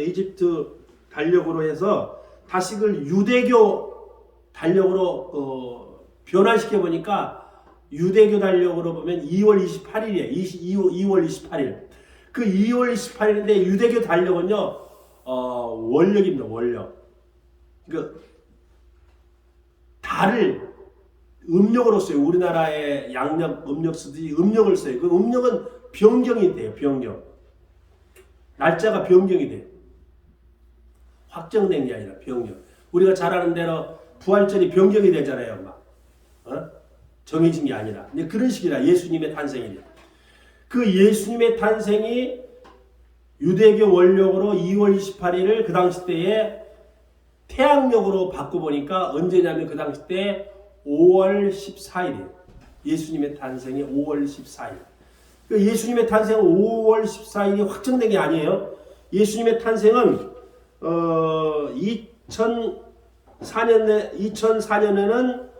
이집트 달력으로 해서 다시글 유대교 달력으로 어, 변환시켜 보니까 유대교 달력으로 보면 2월 28일이에요. 2월 28일. 그 2월 28일인데 유대교 달력은요 어, 월력입니다. 월력. 그 달을 음력으로 써요. 우리나라의 양력, 음력 쓰듯이 음력을 써요. 그 음력은 변경이 돼요. 변경. 날짜가 변경이 돼요. 확정된 게 아니라 변경. 우리가 잘 아는 대로 부활절이 변경이 되잖아요. 막. 어? 정해진 게 아니라. 근데 그런 식이라 예수님의 탄생이래. 그 예수님의 탄생이 유대교 원력으로 2월 28일을 그 당시 때에 태양력으로 바꿔보니까 언제냐면 그 당시 때 5월 14일이에요. 예수님의 탄생이 5월 14일. 그 예수님의 탄생은 5월 14일이 확정된 게 아니에요. 예수님의 탄생은 어, 2004년에 2004년에는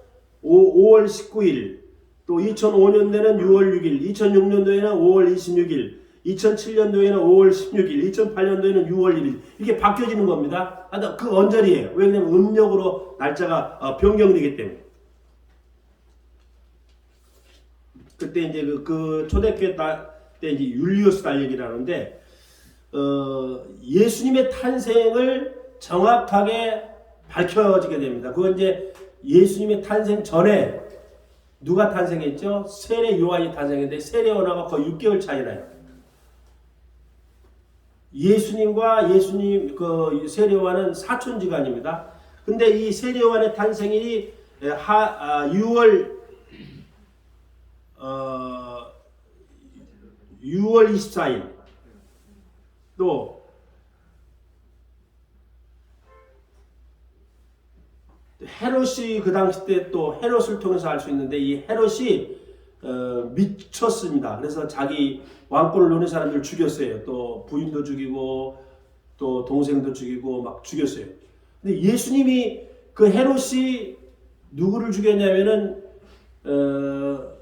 5, 월 19일, 또 2005년도에는 6월 6일, 2006년도에는 5월 26일, 2007년도에는 5월 16일, 2008년도에는 6월 1일 이렇게 바뀌어지는 겁니다. 그 언저리예요. 왜냐하면 음력으로 날짜가 어, 변경되기 때문에. 그때 이제 그, 그 초대교회 때 이제 율리오스 달력이라는데 어, 예수님의 탄생을 정확하게 밝혀지게 됩니다. 그건 이제 예수님의 탄생 전에 누가 탄생했죠? 세례 요한이 탄생했는데 세례 요한하고 거의 6개월 차이 나요. 예수님과 예수님 그 세례 요한은 사촌지간입니다. 근데 이 세례 요한의 탄생일이 하, 아, 6월 어, 6월 24일 또 헤롯이 그 당시 때 또 헤롯을 통해서 알 수 있는데 이 헤롯이 어, 미쳤습니다. 그래서 자기 왕권을 노는 사람들 죽였어요. 또 부인도 죽이고 또 동생도 죽이고 막 죽였어요. 근데 예수님이 그 헤롯이 누구를 죽였냐면은 어,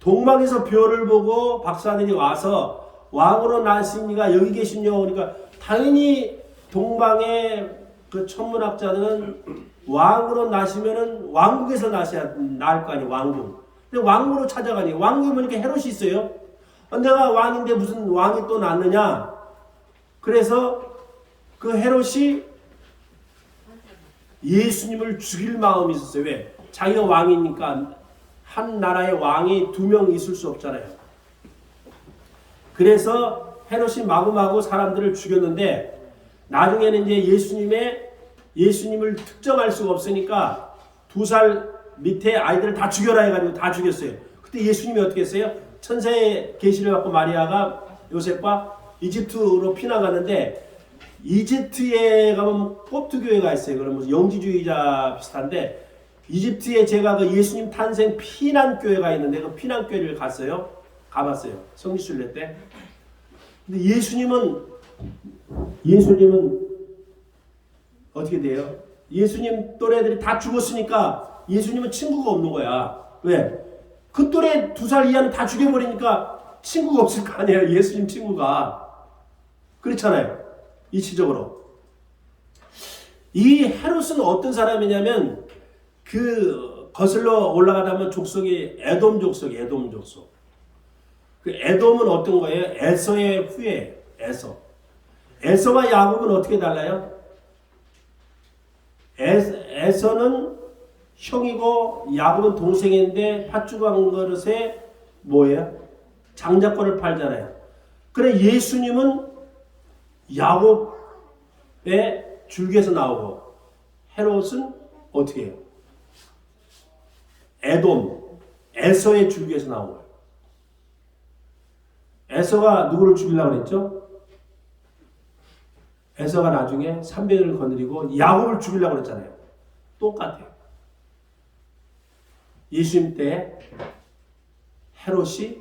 동방에서 별을 보고 박사들이 와서 왕으로 나시니가 여기 계시냐고 그러니까 당연히 동방의 그 천문학자들은 왕으로 나시면은 왕국에서 나셔야 나을 거 아니에요 왕국. 근데 왕국으로 찾아가니 왕국에 보니까 헤롯이 있어요. 어, 내가 왕인데 무슨 왕이 또 났느냐? 그래서 그 헤롯이 예수님을 죽일 마음이 있었어요. 왜? 자기가 왕이니까 한 나라의 왕이 두 명 있을 수 없잖아요. 그래서 헤롯이 마구마구 사람들을 죽였는데 나중에는 이제 예수님의 예수님을 특정할 수가 없으니까 두 살 밑에 아이들을 다 죽여라 해가지고 다 죽였어요. 그때 예수님이 어떻게 했어요? 천사의 계시를 받고 마리아가 요셉과 이집트로 피난가는데 이집트에 가면 포트 교회가 있어요. 그러면 영지주의자 비슷한데 이집트에 제가 그 예수님 탄생 피난 교회가 있는데 그 피난 교회를 갔어요. 가봤어요. 성지순례 때. 근데 예수님은 예수님은 어떻게 돼요? 예수님 또래들이 다 죽었으니까 예수님은 친구가 없는 거야. 왜? 그 또래 두 살 이하는 다 죽여버리니까 친구가 없을 거 아니에요. 예수님 친구가. 그렇잖아요. 이치적으로. 이 헤롯은 어떤 사람이냐면 그 거슬러 올라가다 보면 족속이 에돔 족속, 에돔 족속. 그 에돔은 어떤 거예요? 에서의 후예, 에서. 에서와 야곱은 어떻게 달라요? 에, 에서는 형이고 야곱은 동생인데 팥죽한 그릇에 뭐예요? 장자권을 팔잖아요. 그래 예수님은 야곱의 줄기에서 나오고 헤롯은 어떻게 해요? 에돔, 에서의 줄기에서 나온 거예요. 에서가 누구를 죽이려고 그랬죠? 에서가 나중에 300을 거느리고 야곱을 죽이려고 그랬잖아요. 똑같아요. 예수님 때 헤롯이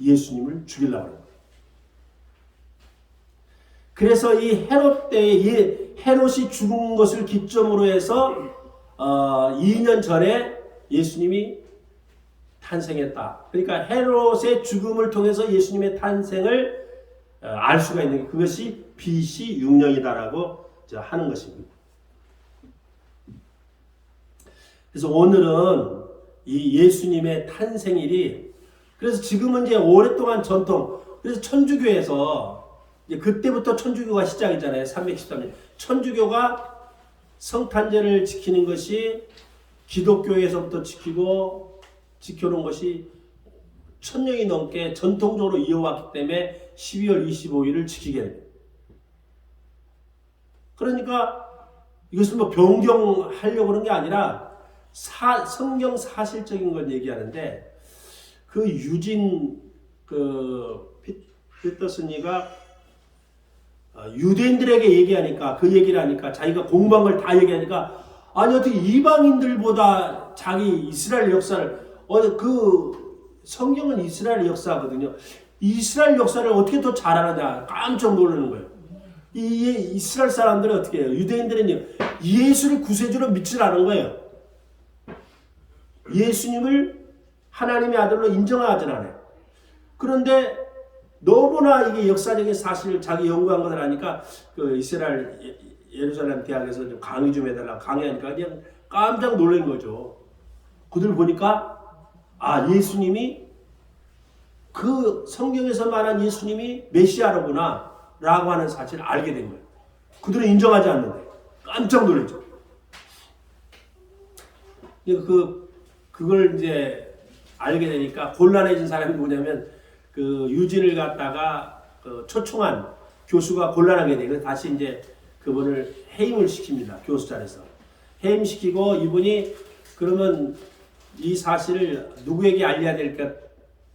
예수님을 죽이려고 그래요. 그래서 이 헤롯 때이 헤롯이 죽은 것을 기점으로 해서 어, 2년 전에 예수님이 탄생했다. 그러니까 헤롯의 죽음을 통해서 예수님의 탄생을 어, 알 수가 있는 게 그것이 BC 6년이다라고 하는 것입니다. 그래서 오늘은 이 예수님의 탄생일이 그래서 지금은 이제 오랫동안 전통 그래서 천주교에서 이제 그때부터 천주교가 시작이잖아요. 313년. 천주교가 성탄절을 지키는 것이 기독교에서부터 지키고 지켜놓은 것이 천 년이 넘게 전통적으로 이어왔기 때문에 12월 25일을 지키게 됩니다. 그러니까 이것은 뭐 변경하려고 그런 게 아니라 사, 성경 사실적인 걸 얘기하는데 그 유진 그 피- 피터슨이가 어, 유대인들에게 얘기하니까 그 얘기를 하니까 자기가 공부한 걸 다 얘기하니까 아니 어떻게 이방인들보다 자기 이스라엘 역사를 어그 성경은 이스라엘 역사거든요. 이스라엘 역사를 어떻게 더 잘하느냐 깜짝 놀라는 거예요. 이 이- 이스라엘 사람들은 어떻게 해요? 유대인들은요 예수를 구세주로 믿질 않은 거예요. 예수님을 하나님의 아들로 인정하지 않아요. 그런데 너무나 이게 역사적인 사실을 자기 연구한 것을 하니까 그 이스라엘 예- 예루살렘 대학에서 좀 강의 좀 해달라 강의하니까 그냥 깜짝 놀란 거죠. 그들 보니까 아 예수님이 그 성경에서 말한 예수님이 메시아로구나 라고 하는 사실을 알게 된 거예요. 그들은 인정하지 않는데 깜짝 놀랐죠. 그 그걸 이제 알게 되니까 곤란해진 사람이 뭐냐면 그 유진을 갖다가 그 초청한 교수가 곤란하게 돼. 그래서 다시 이제 그분을 해임을 시킵니다. 교수 자리에서 해임시키고 이분이 그러면 이 사실을 누구에게 알려야 될까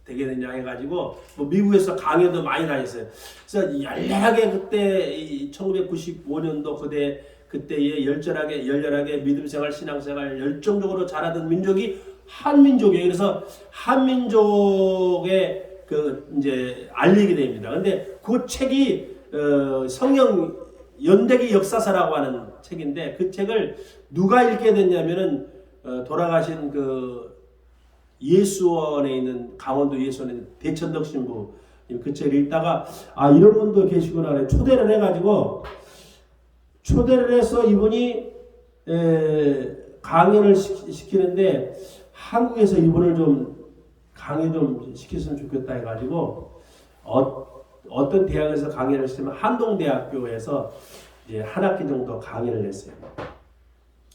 되겠느냐 해가지고 뭐 미국에서 강연도 많이 다녔어요. 그래서 열렬하게 그때 1995년도 그때 그때에 열렬하게 믿음 생활 신앙 생활 열정적으로 잘하던 민족이 한민족이에요. 그래서 한민족의 그 이제 알리게 됩니다. 근데 그 책이 어, 성경 연대기 역사사라고 하는 책인데 그 책을 누가 읽게 됐냐면은 어, 돌아가신 그 예수원에 있는 강원도 예수원에 있는 대천덕 신부 그 책을 읽다가 아 이런 분도 계시구나 초대를 해가지고 초대를 해서 이분이 에, 강연을 시, 시키는데 한국에서 이분을 좀 강의 좀 시켰으면 좋겠다 해가지고 어, 어떤 대학에서 강의를 시키면 한동대학교에서 이제 한 학기 정도 강의를 했어요.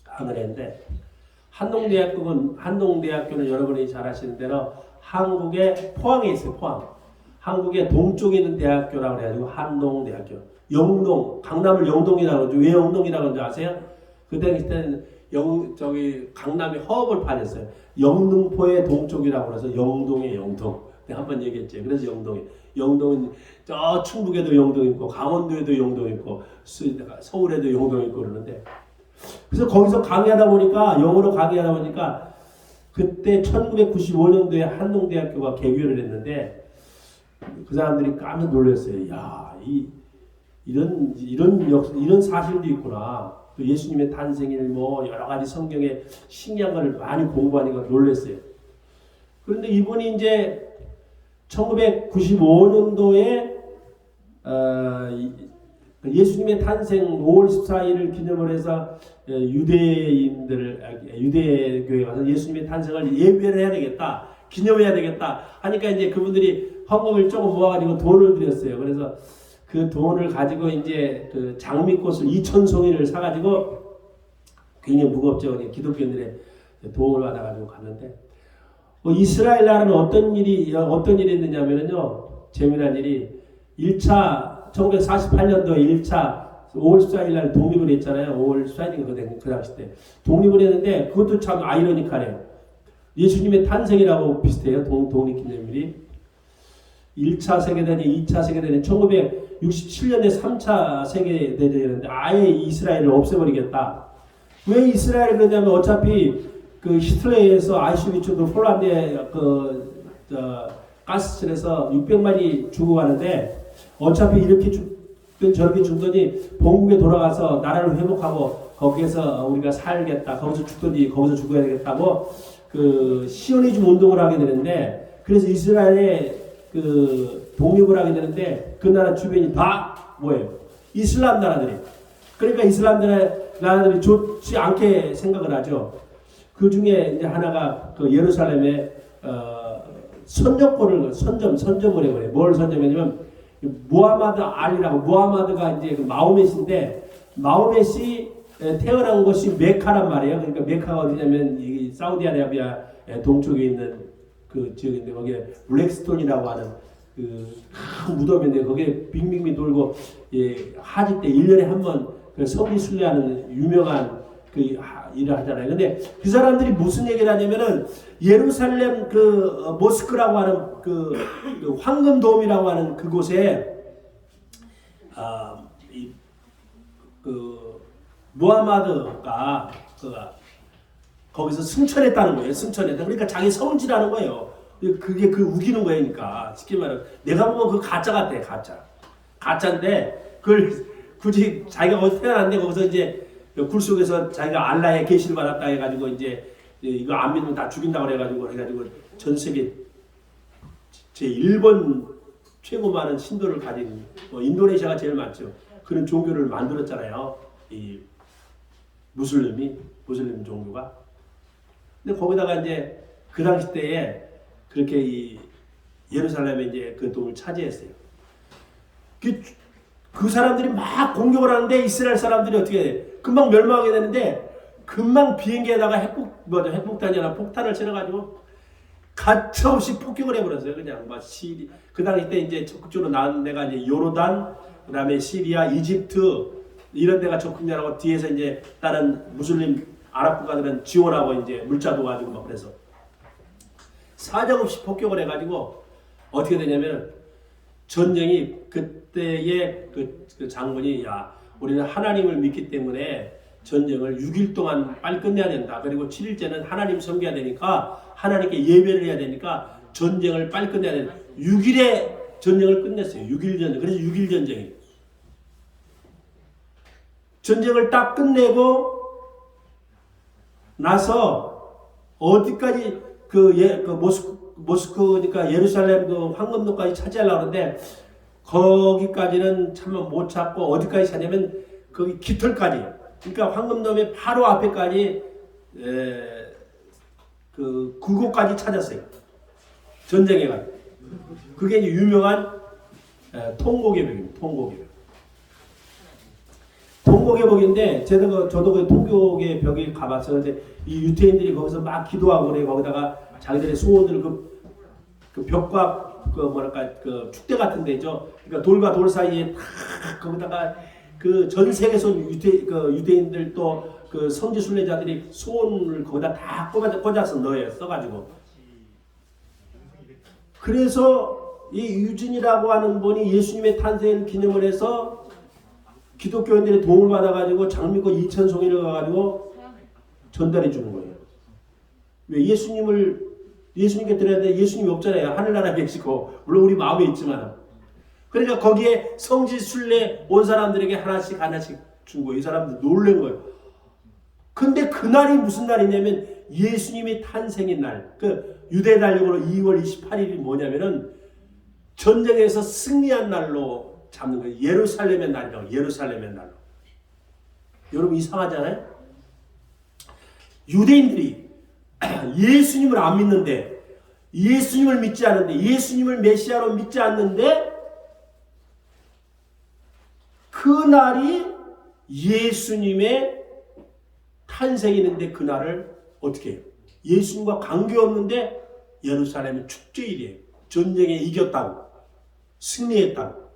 강의를 했는데 한동대학교는 한동대학교는 여러분이 잘 아시는 대로 한국의 포항에 있어요. 포항. 한국의 동쪽에 있는 대학교라고 해가지고 한동대학교. 영동, 강남을 영동이라고 그러죠. 왜 영동이라고 하는지 아세요? 그때 그때는 영 저기 강남이 허업을 파냈어요. 영등포의 동쪽이라고 그래서 영동의 영동. 한번 얘기했지. 그래서 영동이. 영동은 저 충북에도 영동 있고 강원도에도 영동 있고 수- 서울에도 영동 있고 그러는데 그래서 거기서 강의하다 보니까 영어로 강의하다 보니까 그때 1995년도에 한동대학교가 개교를 했는데 그 사람들이 깜짝 놀랐어요. 야, 이 이런 이런 역 이런 사실도 있구나. 또 예수님의 탄생일 뭐 여러 가지 성경에 신기한 걸 많이 공부하니까 놀랐어요. 그런데 이분이 이제 1995년도에 어, 이- 예수님의 탄생 5월 14일을 기념을 해서 어, 유대인들을 아, 유대교회 가서 예수님의 탄생을 예배를 해야 되겠다, 기념해야 되겠다 하니까 이제 그분들이 헌금을 조금 모아가지고 돈을 드렸어요. 그래서 그 돈을 가지고 이제 그 장미꽃을 2천 송이를 사가지고 굉장히 무겁죠. 기독교인들의 도움을 받아가지고 갔는데 뭐 이스라엘 나라는 어떤 일이 어떤 일이 있느냐면요 재미난 일이 1차 1948년도 1차 5월 14일 날 독립을 했잖아요. 5월 14일인가 그, 그 당시 때 독립을 했는데 그것도 참 아이러니하네요. 예수님의 탄생이라고 비슷해요. 동, 독립기념일이 1차 세계대전이 2차 세계대전이 1967년에 3차 세계대전이었는데 아예 이스라엘을 없애버리겠다. 왜 이스라엘을 그러냐면 어차피 그 히틀러에서 아이슈비츠 그 폴란드의 그 저, 가스실에서 600만이 죽어가는데 어차피 이렇게 죽든 저렇게 죽더니 본국에 돌아가서 나라를 회복하고 거기에서 우리가 살겠다 거기서 죽든지 거기서 죽어야 되겠다고 그 시오니즘 운동을 하게 되는데 그래서 이스라엘의 그 독립을 하게 되는데 그 나라 주변이 다 뭐예요 이슬람 나라들이. 그러니까 이슬람 나라- 나라들이 좋지 않게 생각을 하죠. 그 중에 이제 하나가 그 예루살렘에 어, 선전권을 선점 선점을 해버려. 뭘 선점했냐면 무하마드 알이라고 무하마드가 이제 그 마호멧인데 마호멧이 에, 태어난 곳이 메카란 말이에요. 그러니까 메카가 어디냐면 이 사우디아라비아 동쪽에 있는 그 지역인데 거기에 블랙스톤이라고 하는 그큰 무덤인데 거기에 빙빙빙 돌고 예, 하지 때 1년에 한 번그 성리 순례하는 유명한 그 하- 일을 하잖아요. 근데 그 사람들이 무슨 얘기를 하냐면은 예루살렘 그 어, 모스크라고 하는 그, 그 황금돔이라고 하는 그곳에 아, 이, 그 무하마드가 그 거기서 승천했다는 거예요. 승천했다. 그러니까 자기 성질하는 거예요. 그게 그 우기는 거니까 쉽게 말하면 내가 보면 그 가짜 같아 가짜 가짜인데 그걸 굳이 자기가 어디 태어났는데 거기서 이제 굴 속에서 자기가 알라의 계시를 받았다 해가지고 이제 이거 안 믿으면 다 죽인다 그래가지고 해가지고 전 세계 제 1번 최고 많은 신도를 가진 뭐 인도네시아가 제일 많죠. 그런 종교를 만들었잖아요. 이 무슬림이 무슬림 종교가. 근데 거기다가 이제 그 당시 때에 그렇게 이 예루살렘에 이제 그 돈을 차지했어요. 그, 그 사람들이 막 공격을 하는데 이스라엘 사람들이 어떻게 해? 금방 멸망하게 되는데 금방 비행기에다가 핵폭 뭐죠 핵폭탄이나 폭탄을 실어가지고 가차없이 폭격을 해버렸어요. 그냥 막 시리 그 당시 때 이제 적극적으로 나온 데가 이제 요르단 그다음에 시리아, 이집트 이런 데가 적극적으로 뒤에서 이제 다른 무슬림 아랍 국가들은 지원하고 이제 물자 도와주고 막 그래서 사정없이 폭격을 해가지고 어떻게 되냐면 전쟁이 그때의 그, 그 장군이 야 우리는 하나님을 믿기 때문에 전쟁을 6일 동안 빨리 끝내야 된다. 그리고 7일째는 하나님 섬겨야 되니까 하나님께 예배를 해야 되니까 전쟁을 빨리 끝내야 된다. 6일에 전쟁을 끝냈어요. 6일 전쟁. 그래서 6일 전쟁이. 전쟁을 딱 끝내고 나서 어디까지 그, 예, 그 모스크, 모스크니까 예루살렘 그 황금도까지 차지하려고 하는데 거기까지는 참 못 찾고 어디까지 찾냐면 거기 깃털까지. 그러니까 황금돔의 바로 앞에까지 에, 그 그곳까지 찾았어요. 전쟁에 가. 그게 유명한 에, 통곡의벽입니다 통곡의벽 통곡의벽인데 저도 그, 저도 그 통곡의 벽에 가봤었는데 이 유태인들이 거기서 막 기도하고 그래 거기다가 자기들의 소원을 그, 그 벽과 그 뭐랄까 그 축대 같은 데죠. 그러니까 돌과 돌 사이에 탁 거기다가 그 전 세계에서 유태 그 유대인들 또그 성지 순례자들이 소원을 거기다 다 꽂아, 꽂아서 넣어요. 써가지고. 그래서 이 유진이라고 하는 분이 예수님의 탄생 기념을 해서 기독교인들의 도움을 받아가지고 장미꽃 2천 송이를 가가지고 전달해 주는 거예요. 왜 예수님을 예수님께 드려야 돼 예수님이 없잖아요. 하늘나라 계시고 물론 우리 마음에 있지만 그러니까 거기에 성지 순례 온 사람들에게 하나씩 하나씩 준 거예요. 이 사람들 놀란 거예요. 근데 그날이 무슨 날이냐면 예수님이 탄생인 날. 그 유대 달력으로 2월 28일이 뭐냐면은 전쟁에서 승리한 날로 잡는 거예요. 예루살렘의 날이라고. 예루살렘의 날로. 여러분 이상하잖아요? 유대인들이 예수님을 안 믿는데 예수님을 믿지 않는데 예수님을 메시아로 믿지 않는데 그 날이 예수님의 탄생이 있는데 그 날을 어떻게 해요? 예수님과 관계없는데 예루살렘은 축제일이에요. 전쟁에 이겼다고 승리했다고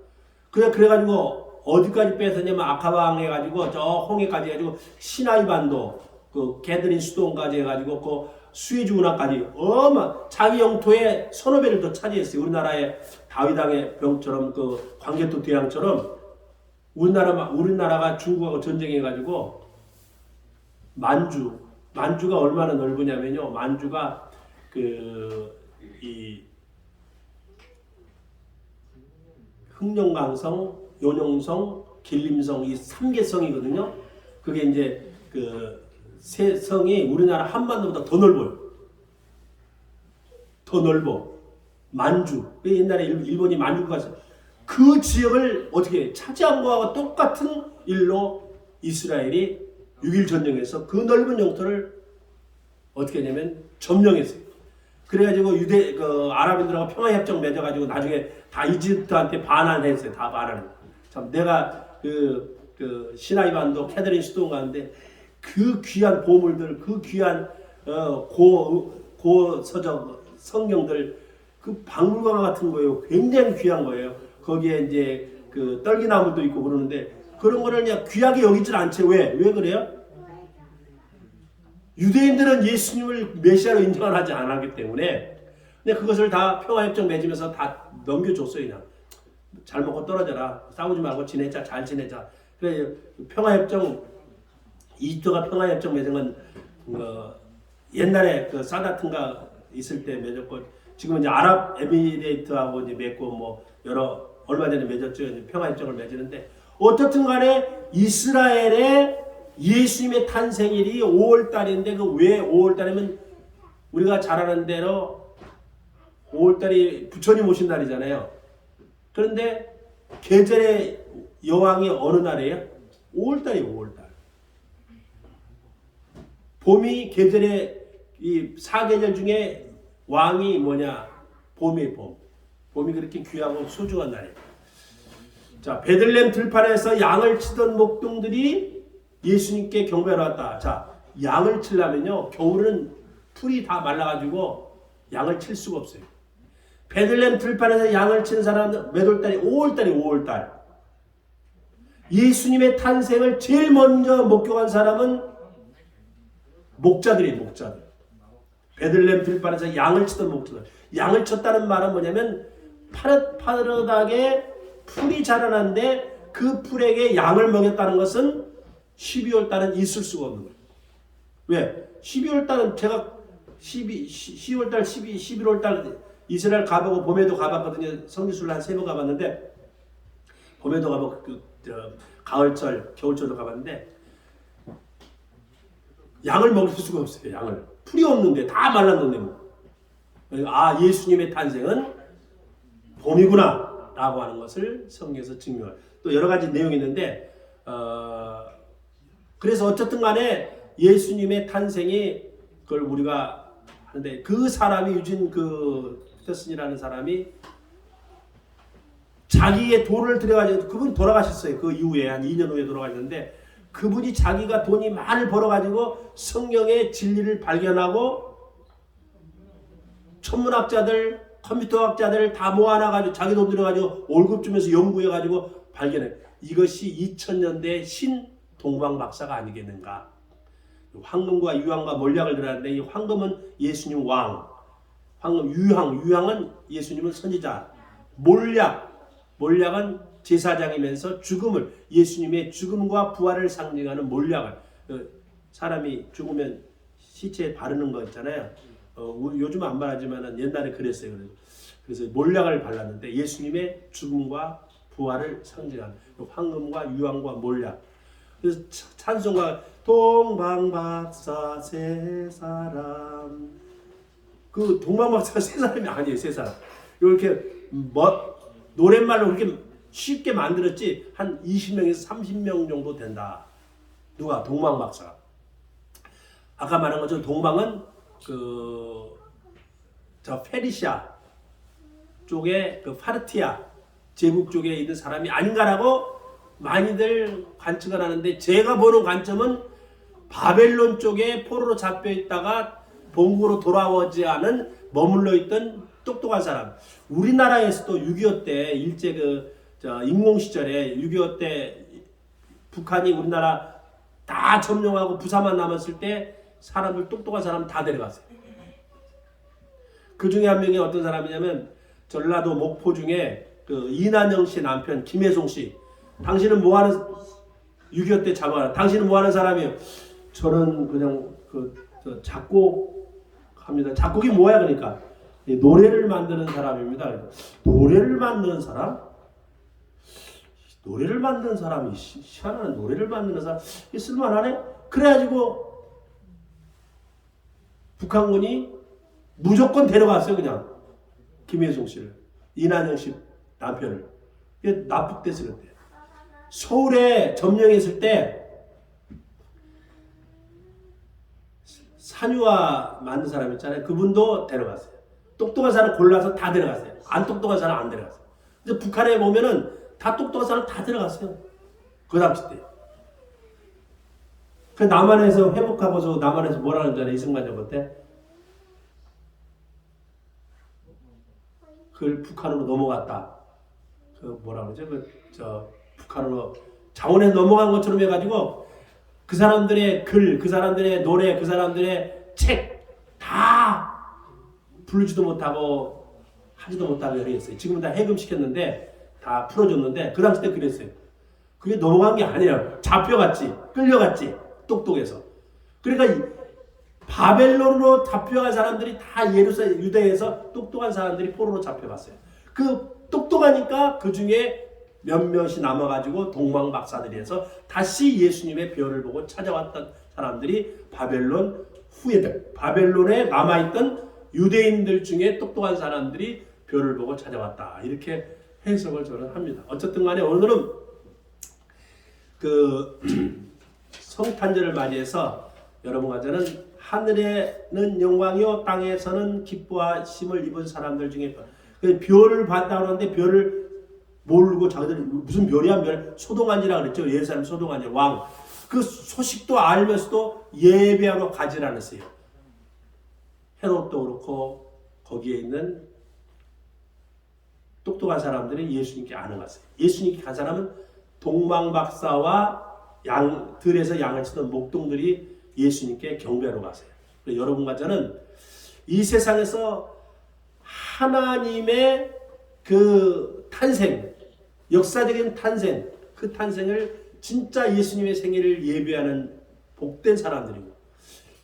그래 그래가지고 어디까지 뺏었냐면 아카방 해가지고 저 홍해까지 해가지고 시나이 반도 그 게드린 수도원까지 해가지고 그 수에즈 운하까지 어마 자기 영토에 서너 배를 더 차지했어요. 우리나라의 다윗왕의 병처럼 그 광개토 대왕처럼 우리나라 우리나라가 중국하고 전쟁해가지고 만주 만주가 얼마나 넓으냐면요. 만주가 그이 흥룡강성, 요룡성, 길림성 이 3개 성이거든요. 그게 이제 그 세 성이 우리나라 한반도보다 더 넓어요. 더 넓어. 만주. 그 옛날에 일- 일본이 만주가 그그 지역을 어떻게 차지한 거와 똑같은 일로 이스라엘이 6일 전쟁에서 그 넓은 영토를 어떻게 했냐면 점령했어요. 그래가지고 유대 그 아랍인들하고 평화협정 맺어가지고 나중에 다 이집트한테 반환했어요. 다 반환. 참 내가 그, 그 시나이 반도 캐더린 수도 가는데 그 귀한 보물들, 그 귀한 어, 고 고 서적 성경들 그 박물관 같은 거예요. 굉장히 귀한 거예요. 거기에 이제 그 떨기나무도 있고 그러는데 그런 거를 그냥 귀하게 여기질 않지. 왜? 왜 그래요? 유대인들은 예수님을 메시아로 인정을 하지 않았기 때문에 근데 그것을 다 평화협정 맺으면서 다 넘겨줬어요 그냥 잘 먹고 떨어져라 싸우지 말고 지내자 잘 지내자 그래 평화협정 이집트가 평화협정 맺은 건 어, 옛날에 그 사다튼가 있을 때 맺었고 지금 이제 아랍 에미레이트하고 이제 맺고 뭐 여러 얼마 전에 맺었죠 평화협정을 맺었는데 어떻든 간에 이스라엘의 예수님의 탄생일이 5월 달인데 그 왜 5월 달이면 우리가 잘 아는 대로 5월 달이 부처님 오신 날이잖아요. 그런데 계절의 여왕이 어느 날이에요? 5월 달이에요, 5월 달. 봄이 계절의 이 사계절 중에 왕이 뭐냐? 봄이 봄. 봄이 그렇게 귀하고 소중한 날이에요. 자, 베들렘 들판에서 양을 치던 목동들이 예수님께 경배하러 왔다. 자, 양을 치려면요. 겨울은 풀이 다 말라가지고 양을 칠 수가 없어요. 베들렘 들판에서 양을 치는 사람은 몇 월달이? 5월달이 5월달. 예수님의 탄생을 제일 먼저 목격한 사람은 목자들이에요. 목자들. 베들렘 들판에서 양을 치던 목자들. 양을 쳤다는 말은 뭐냐면 파릇 파릇하게 풀이 자라는데 그 풀에게 양을 먹였다는 것은 12월 달은 있을 수가 없는 거예요. 왜? 12월 달은 제가 12, 10월 달, 12, 11월 달 이스라엘 가보고 봄에도 가봤거든요. 성지순례 한세 번 가봤는데 봄에도 가보고 그, 저, 가을철, 겨울철도 가봤는데 양을 먹을 수가 없어요. 양을 풀이 없는데 다 말랐는데 뭐. 아 예수님의 탄생은 봄이구나 라고 하는 것을 성경에서 증명할. 또 여러 가지 내용이 있는데 어, 그래서 어쨌든 간에 예수님의 탄생이 그걸 우리가 하는데 그 사람이 유진 그 피터슨이라는 사람이 자기의 돈을 들여가지고 그분 돌아가셨어요. 그 이후에 한 2년 후에 돌아가셨는데 그분이 자기가 돈이 많이 벌어가지고 성경의 진리를 발견하고 천문학자들, 컴퓨터학자들 다 모아놔가지고 자기 돈 들여가지고 월급 주면서 연구해가지고 발견해. 이것이 2000년대 신 동방 박사가 아니겠는가? 황금과 유황과 몰약을 들었는데 이 황금은 예수님 왕, 황금 유황, 유황은 예수님은 선지자, 몰약, 몰약은 제사장이면서 죽음을 예수님의 죽음과 부활을 상징하는 몰약을 어, 사람이 죽으면 시체에 바르는 거 있잖아요. 어, 요즘 안 바르지만 옛날에 그랬어요. 그래서, 몰약을 발랐는데 예수님의 죽음과 부활을 상징하는 황금과 유황과 몰약. 그래서 찬송가 동방박사 세 사람 그 동방박사 세 사람이 아니에요 세 사람 이렇게 뭐 노랫말로 그렇게 쉽게 만들었지 한 20명에서 30명 정도 된다. 누가? 동방 박사 아까 말한 것처럼 동방은 그 저 페리시아 쪽에 그 파르티아 제국 쪽에 있는 사람이 아닌가라고 많이들 관측을 하는데 제가 보는 관점은 바벨론 쪽에 포로로 잡혀 있다가 본국으로 돌아오지 않은 머물러 있던 똑똑한 사람. 우리나라에서도 6.25 때 일제 그 저 인공 시절에 6.25 때 북한이 우리나라 다 점령하고 부사만 남았을 때 사람들 똑똑한 사람 다 데려갔어요. 그 중에 한 명이 어떤 사람이냐면 전라도 목포 중에 그 이난영 씨 남편 김혜송 씨. 당신은 뭐 하는 6.25 때 잡아라. 당신은 뭐 하는 사람이에요? 저는 그냥 그 작곡합니다. 작곡이 뭐야 그러니까 노래를 만드는 사람입니다. 노래를 만드는 사람? 노래를 만드는 사람이 희한한 노래를 만드는 사람 쓸만하네. 그래가지고 북한군이 무조건 데려갔어요 그냥 김혜송 씨를 이난영 씨 남편을 납북돼서 그랬대요. 서울에 점령했을 때 산유화 만든 사람 있잖아요. 그분도 데려갔어요. 똑똑한 사람 골라서 다 데려갔어요. 안 똑똑한 사람 안 데려갔어요. 근데 북한에 보면은 다 똑똑한 사람 다 데려갔어요. 그 당시 때. 그 남한에서 회복하고서 남한에서 뭐라는 줄 알아요? 이승만 정부 때? 그걸 북한으로 넘어갔다. 그 뭐라 그러죠? 그 저 북한으로 자원에서 넘어간 것처럼 해가지고 그 사람들의 글, 그 사람들의 노래, 그 사람들의 책 다 부르지도 못하고 하지도 못하고 그랬어요. 지금은 다 해금시켰는데 다 풀어줬는데 그 당시 때 그랬어요. 그게 넘어간 게 아니에요. 잡혀갔지, 끌려갔지, 똑똑해서. 그러니까 이 바벨론으로 잡혀간 사람들이 다 예루살렘 유대에서 똑똑한 사람들이 포로로 잡혀갔어요. 그 똑똑하니까 그 중에 몇몇이 남아가지고 동방 박사들이 해서 다시 예수님의 별을 보고 찾아왔던 사람들이 바벨론 후예들, 바벨론에 남아있던 유대인들 중에 똑똑한 사람들이 별을 보고 찾아왔다. 이렇게 해석을 저는 합니다. 어쨌든 간에 오늘은 그 성탄절을 맞이해서 여러분과 저는 하늘에는 영광이요 땅에서는 기뻐하심을 입은 사람들 중에 그 별을 봤다 그러는데 별을 모르고 자기들 무슨 별이야? 별 소동안지라 그랬죠. 예루살렘 소동안지 왕. 그 소식도 알면서도 예배하러 가지 않았어요. 헤롯도 그렇고 거기에 있는 똑똑한 사람들이 예수님께 안 갔어요 예수님께 간 사람은 동방박사와 양 들에서 양을 치던 목동들이 예수님께 경배하러 가세요. 여러분과 저는 이 세상에서 하나님의 그 탄생, 역사적인 탄생, 그 탄생을 진짜 예수님의 생일을 예배하는 복된 사람들이고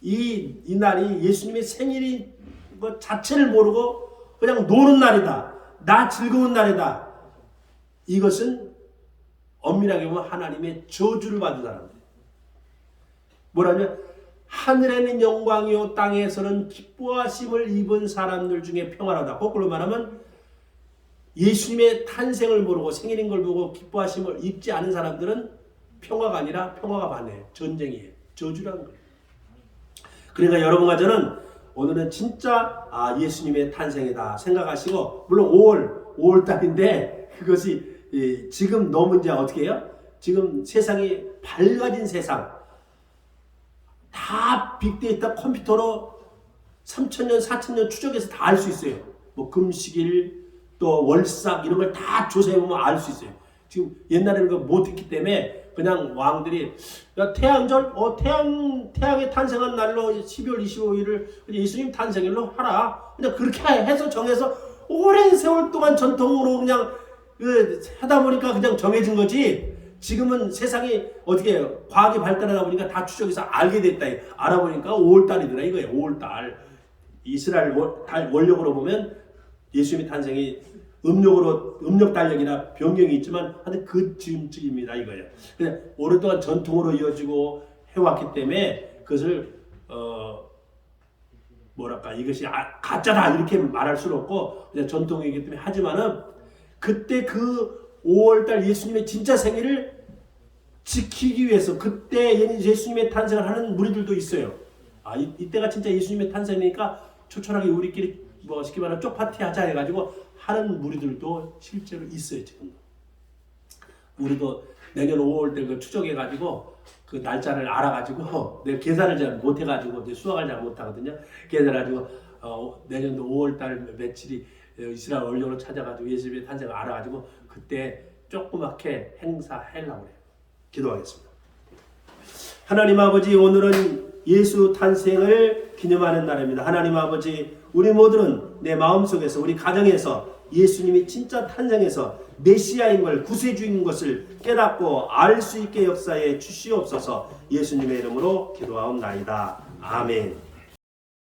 이, 이 날이 예수님의 생일인 것 자체를 모르고 그냥 노는 날이다. 나 즐거운 날이다. 이것은 엄밀하게 보면 하나님의 저주를 받은 사람들. 뭐라면 하늘에는 영광이요 땅에서는 기뻐하심을 입은 사람들 중에 평안하다. 거꾸로 말하면 예수님의 탄생을 모르고 생일인 걸 보고 기뻐하심을 입지 않은 사람들은 평화가 아니라 평화가 반해 전쟁이에요. 저주라는 거예요. 그러니까 여러분과 저는 오늘은 진짜 아 예수님의 탄생이다 생각하시고 물론 5월 5월 달인데 그것이 예, 지금 너무 이제 어떻게 해요? 지금 세상이 밝아진 세상 다 빅데이터 컴퓨터로 3천년 4천년 추적해서 다 알 수 있어요. 뭐 금식일 또 월삭 이런 걸 다 조사해 보면 알 수 있어요. 지금 옛날에는 그 못했기 때문에 그냥 왕들이 야, 태양절 어 태양 태양의 탄생한 날로 12월 25일을 예수님 탄생일로 하라. 그냥 그렇게 해서 정해서 오랜 세월 동안 전통으로 그냥 그 하다 보니까 그냥 정해진 거지. 지금은 세상이 어떻게? 과학이 발달하다 보니까 다 추적해서 알게 됐다. 알아보니까 5월달이더라 이거예요. 5월달. 이스라엘 월, 달 원력으로 보면 예수님의 탄생이 음력으로 음력 달력이나 변경이 있지만 하여튼 그 즈음쯤입니다 이거예요. 그냥 오랫동안 전통으로 이어지고 해왔기 때문에 그것을 어 뭐랄까 이것이 아, 가짜다 이렇게 말할 수는 없고 그냥 전통이기 때문에 하지만은 그때 그 5월달 예수님의 진짜 생일을 지키기 위해서 그때 예수님의 탄생을 하는 무리들도 있어요. 아 이, 이때가 진짜 예수님의 탄생이니까 초촐하게 우리끼리 뭐 쉽게 말하면 쪽파티 하자 해가지고 하는 무리들도 실제로 있어요 지금. 우리도 내년 5월 때 그 추적해가지고 그 날짜를 알아가지고 내가 계산을 잘 못해가지고 이제 수학을 잘 못하거든요. 계산해가지고 어, 내년도 5월 달 며칠이 이스라엘 원령으로 찾아가지고 예수님의 탄생을 알아가지고 그때 조그맣게 행사하려고 그래요. 기도하겠습니다. 하나님 아버지 오늘은 예수 탄생을 기념하는 날입니다. 하나님 아버지 우리 모두는 내 마음속에서 우리 가정에서 예수님이 진짜 탄생해서 메시아인 걸 구세주인 것을 깨닫고 알 수 있게 역사에 주시옵소서 예수님의 이름으로 기도하옵나이다. 아멘.